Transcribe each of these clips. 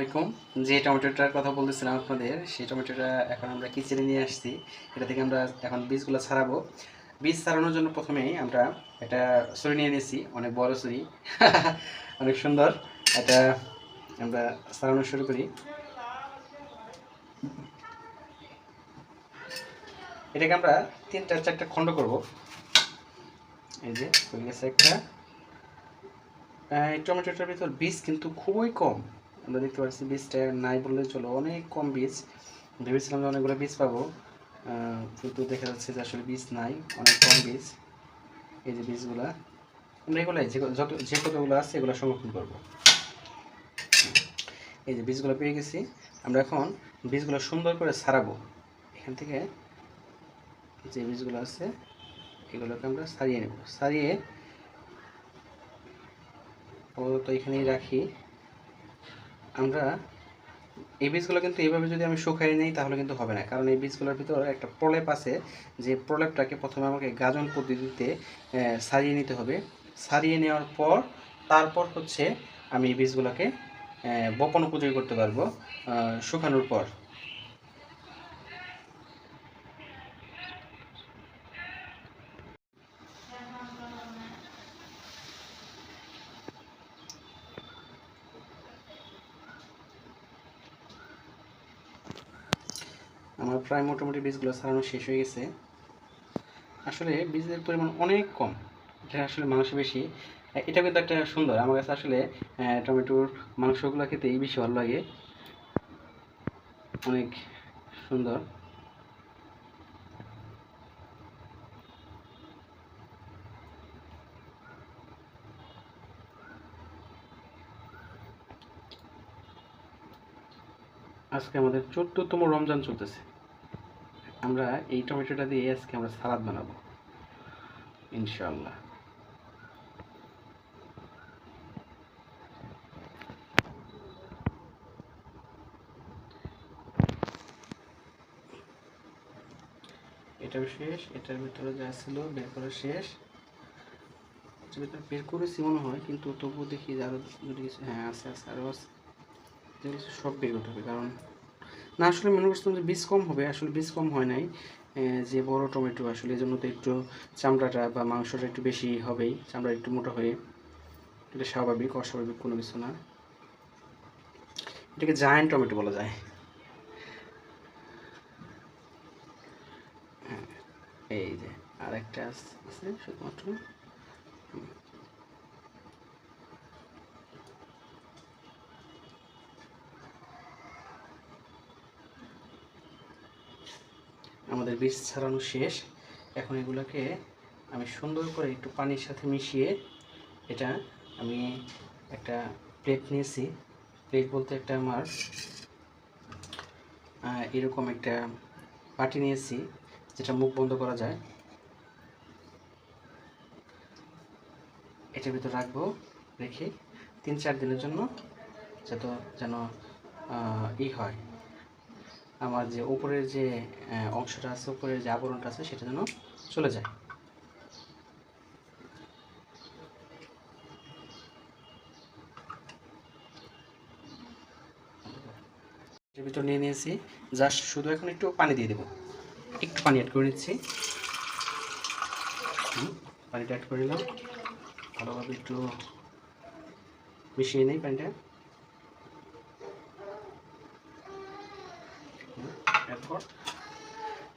আলাইকুম। যে টমেটোটার কথা বলতেছিলাম আপনাদের, সেই টমেটোটা এখন আমরা কিচেনে নিয়ে আসছি, এটা থেকে আমরা এখন বীজগুলো ছাড়াবো। বীজ ছাড়ানোর জন্য প্রথমেই আমরা একটা ছুরি নিয়ে নিয়েছি, অনেক বড় ছুরি, অনেক সুন্দর। এটা আমরা ছাড়ানো শুরু করি। এটাকে আমরা তিনটা চারটা খণ্ড করব। এই যে একটা। টমেটোটার ভিতর বীজ কিন্তু খুবই কম। আমরা দেখতে পাচ্ছি বীজটা নাই বললে চলো। অনেক কম বীজ। ভেবেছিলাম যে অনেকগুলো বীজ পাবো। কিন্তু দেখা যাচ্ছে যে আসলে বীজ নাই, অনেক কম বীজ। এই যে বীজগুলা, আমরা এগুলাই যে যত যে কতগুলো আছে এগুলো সংরক্ষণ করব। এই যে বীজগুলো পেয়ে গেছি, আমরা এখন বীজগুলো সুন্দর করে ছাড়াবো এখান থেকে যে বীজগুলো আছে, এগুলোকে আমরা সারিয়ে নেব। ছাড়িয়ে আপাতত এখানেই রাখি। আমরা এই বীজগুলো কিন্তু এইভাবে যদি আমি শুকাই নিই, তাহলে কিন্তু হবে না। কারণ এই বীজগুলোর ভিতরে একটা প্রলেপ আছে, যে প্রলেপটাকে প্রথমে আমাকে গাজন পদ্ধতিতে সারিয়ে নিতে হবে। সারিয়ে নেওয়ার পর, তারপর হচ্ছে আমি এই বীজগুলোকে বপন উপযোগী করতে পারব শুকানোর পর। আমার প্রায় মোটামুটি বীজগুলো ছাড়ানো শেষ হয়ে গেছে। আসলে বীজের পরিমাণ অনেক কম। এটা আসলে মাংস বেশি। এটা কিন্তু একটা সুন্দর। আমার কাছে আসলে টমেটোর মাংসগুলো খেতেই বেশি ভালো লাগে। অনেক সুন্দর। আজকে আমাদের চোদ্দতম রমজান চলতেছে। আমরা এই টমেটোটা দিয়ে আজকে আমরা সালাদ বানাবো। ইনশাল্লাহ এটাও শেষ, এটার ভিতরে যা ছিল বের করা শেষ। বের করেছি মনে হয়, কিন্তু তবুও দেখি আরও যদি হ্যাঁ আছে আছে আরও আছে। যেগুলো সব বের হবে, কারণ না, আসলে মনে করছিলাম যে বীজ কম হবে, আসলে বীজ কম হয় নাই। যে বড় টমেটো, আসলে এই জন্য তো একটু চামড়াটা বা মাংসটা একটু বেশি হবেই, চামড়া একটু মোটা হয়ে। এটা স্বাভাবিক, অস্বাভাবিক কোনো কিছু না। এটাকে জায়ান্ট টমেটো বলা যায়। এই যে আর একটা আছে, শুধুমাত্র। আমাদের বীজ ছাড়ানো শেষ। এখন এগুলোকে আমি সুন্দর করে একটু পানির সাথে মিশিয়ে এটা আমি একটা প্লেট নিয়েছি। প্লেট বলতে একটা আমার এরকম একটা বাটি নিয়েছি, যেটা মুখ বন্ধ করা যায়। এটার ভিতর রাখব, রেখে তিন চার দিনের জন্য, যত যেন ই হয়। আমার যে উপরের যে অংশটা আছে, উপরের যে আবরণটা আছে, সেটা যেন চলে যায়। ভিতর নিয়ে নিয়েছি। জাস্ট শুধু এখন একটু পানি দিয়ে দেবো। একটু পানি অ্যাড করে নিচ্ছি। পানিটা অ্যাড করে নিলাম। ভালোভাবে একটু মিশিয়ে নেই পানিটা এরপর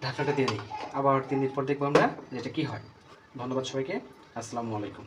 ঢাকনাটা দিয়ে দিই। আবার তিন দিন পর দেখব আমরা যেটা কী হয়। ধন্যবাদ সবাইকে। আসসালামু আলাইকুম।